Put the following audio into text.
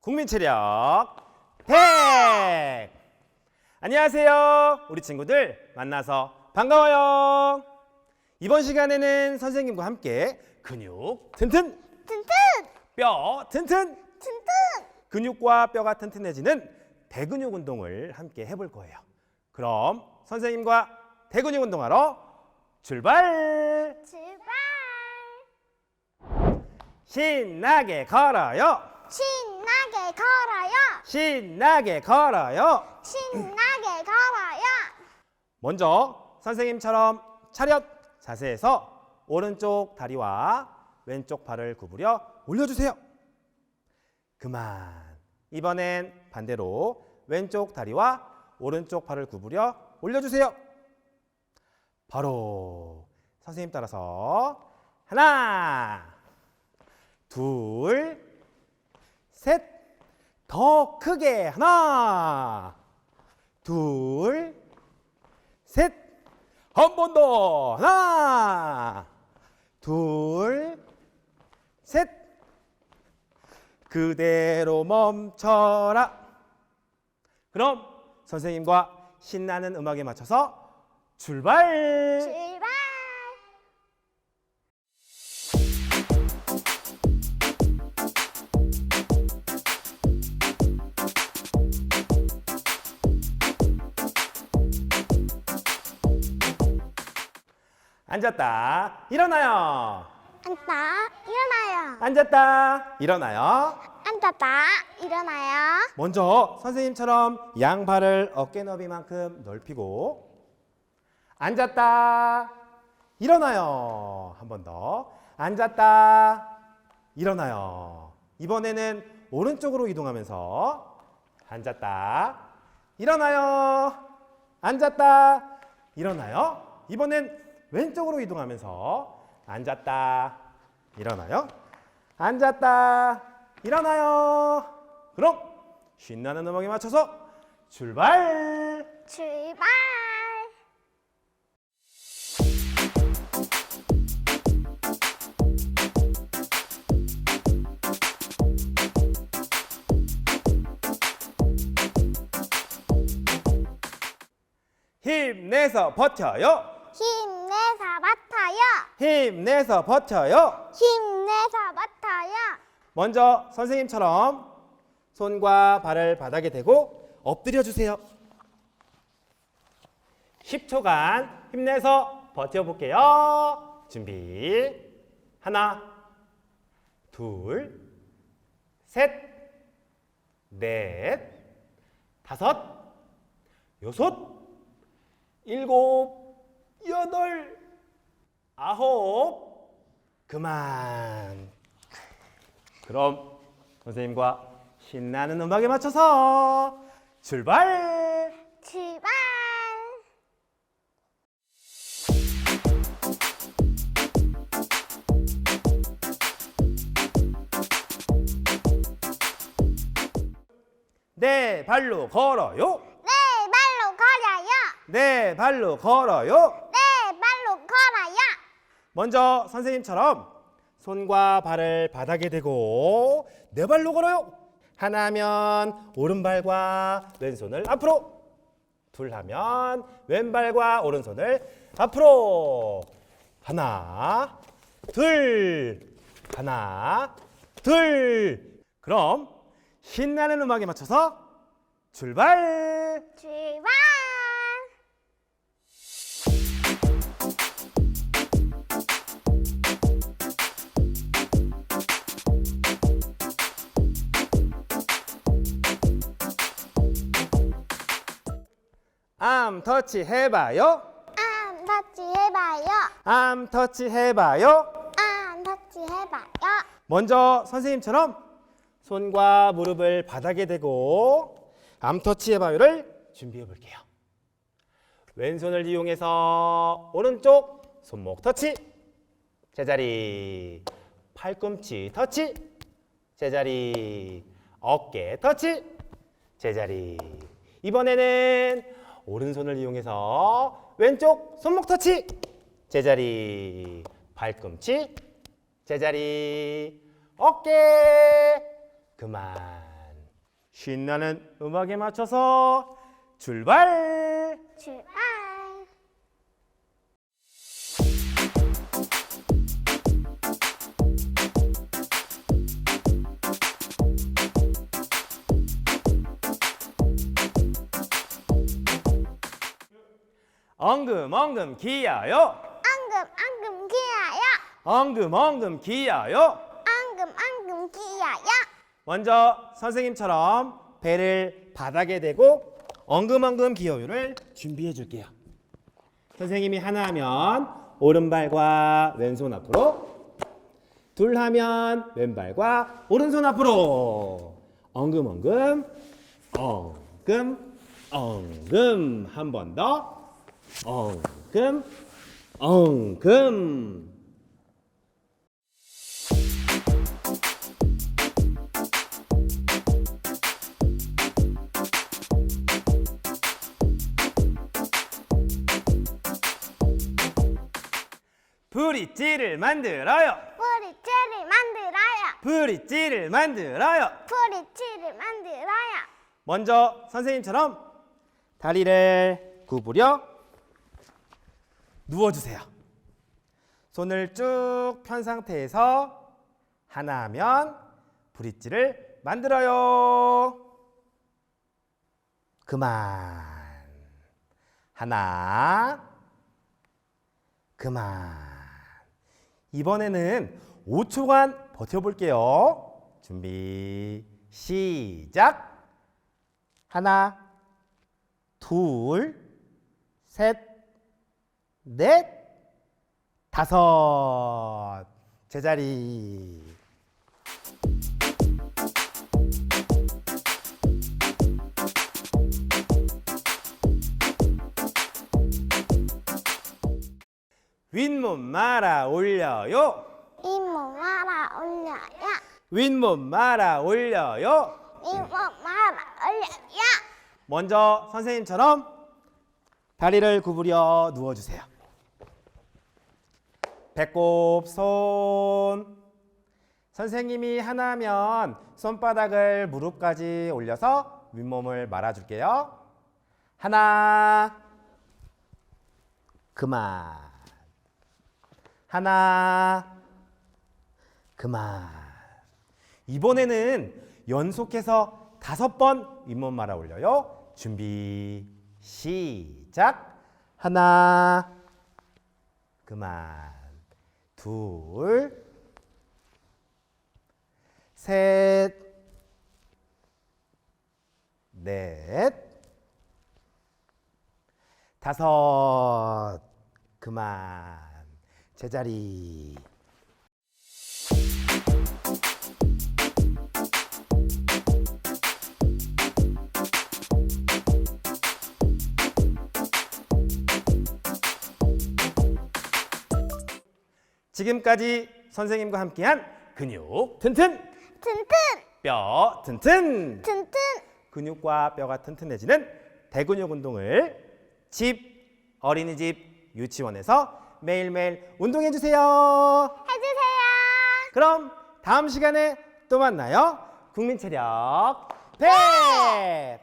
국민 체력 백. 안녕하세요. 우리 친구들 만나서 반가워요. 이번 시간에는 선생님과 함께 근육 튼튼 튼튼! 뼈 튼튼 튼튼! 근육과 뼈가 튼튼해지는 대근육 운동을 함께 해볼 거예요. 그럼 선생님과 대근육 운동하러 출발! 출발! 신나게 걸어요. 신 나게 걸어요 신나게 걸어요 신나게 걸어요 먼저 선생님처럼 차렷 자세에서 오른쪽 다리와 왼쪽 발을 구부려 올려주세요. 그만. 이번엔 반대로 왼쪽 다리와 오른쪽 발을 구부려 올려주세요. 바로 선생님 따라서 하나, 둘, 셋, 더 크게 하나, 둘, 셋, 한 번 더. 하나, 둘, 셋. 그대로 멈춰라. 그럼 선생님과 신나는 음악에 맞춰서 출발. 앉았다. 일어나요. 앉다. 일어나요. 앉았다. 일어나요. 앉았다. 일어나요. 먼저 선생님처럼 양발을 어깨 너비만큼 넓히고 앉았다. 일어나요. 한 번 더. 앉았다. 일어나요. 이번에는 오른쪽으로 이동하면서 앉았다. 일어나요. 앉았다. 일어나요. 이번엔 왼쪽으로 이동하면서 앉았다. 일어나요? 앉았다. 일어나요. 그럼 신나는 음악에 맞춰서 출발! 출발! 힘내서 버텨요 힘내서 버텨요. 힘내서 맡아요. 먼저 선생님처럼 손과 발을 바닥에 대고 엎드려 주세요. 10초간 힘내서 버텨볼게요. 준비. 하나 둘 셋 넷 다섯 여섯 일곱 여덟 아홉. 그만. 그럼 선생님과 신나는 음악에 맞춰서 출발! 출발! 네 발로 걸어요. 네 발로 걸어요. 네 발로 걸어요. 네 발로 걸어요 먼저 선생님처럼 손과 발을 바닥에 대고 네 발로 걸어요. 하나 하면 오른발과 왼손을 앞으로. 둘 하면 왼발과 오른손을 앞으로. 하나, 둘, 하나, 둘. 그럼 신나는 음악에 맞춰서! 출발 암 터치 해봐요. 암 터치 해봐요 암 터치 해봐요. 암 터치 해봐요 먼저 선생님처럼 손과 무릎을 바닥에 대고 암 터치 해봐요를 준비해 볼게요. 왼손을 이용해서 오른쪽 손목 터치, 제자리, 팔꿈치 터치, 제자리, 어깨 터치, 제자리. 이번에는 오른손을 이용해서 왼쪽 손목 터치, 제자리, 팔꿈치, 제자리, 어깨, 그만. 신나는 음악에 맞춰서 출발! 출발. 엉금 엉금 기어요. 앙금 앙금 기야야. 엉금 엉금 기어요. 앙금 앙금 기야야. 먼저 선생님처럼 배를 바닥에 대고 엉금엉금 기어요를 준비해 줄게요. 선생님이 하나 하면 오른발과 왼손 앞으로 둘 하면 왼발과 오른손 앞으로 엉금엉금 엉금 엉금 한 번 더 엉금 엉금 브릿지를 만들어요. 브릿지를 만들어요. 브릿지를 만들어요. 브릿지를 만들어요. 먼저 선생님처럼 다리를 구부려 누워주세요. 손을 쭉 편 상태에서 하나 하면 브릿지를 만들어요. 그만. 하나. 그만. 이번에는 5초간 버텨볼게요. 준비, 시작. 하나, 둘, 셋, 넷, 다섯. 제자리. 윗몸 말아 올려요. 이모 말아 올려요. 윗몸 말아 올려요. 이모 말아 올려요. 먼저 선생님처럼 다리를 구부려 누워주세요. 배꼽 손. 선생님이 하나면 손바닥을 무릎까지 올려서 윗몸을 말아줄게요. 하나. 그만. 하나. 그만. 이번에는 연속해서 다섯 번 윗몸 말아 올려요. 준비 시작. 하나. 그만. 둘. 셋. 넷. 다섯. 그만. 제자리. 지금까지 선생님과 함께한 근육 튼튼, 튼튼 뼈 튼튼. 튼튼 근육과 뼈가 튼튼해지는 대근육 운동을 집, 어린이집, 유치원에서 매일매일 운동해 주세요. 해주세요. 그럼 다음 시간에 또 만나요. 국민 체력 배!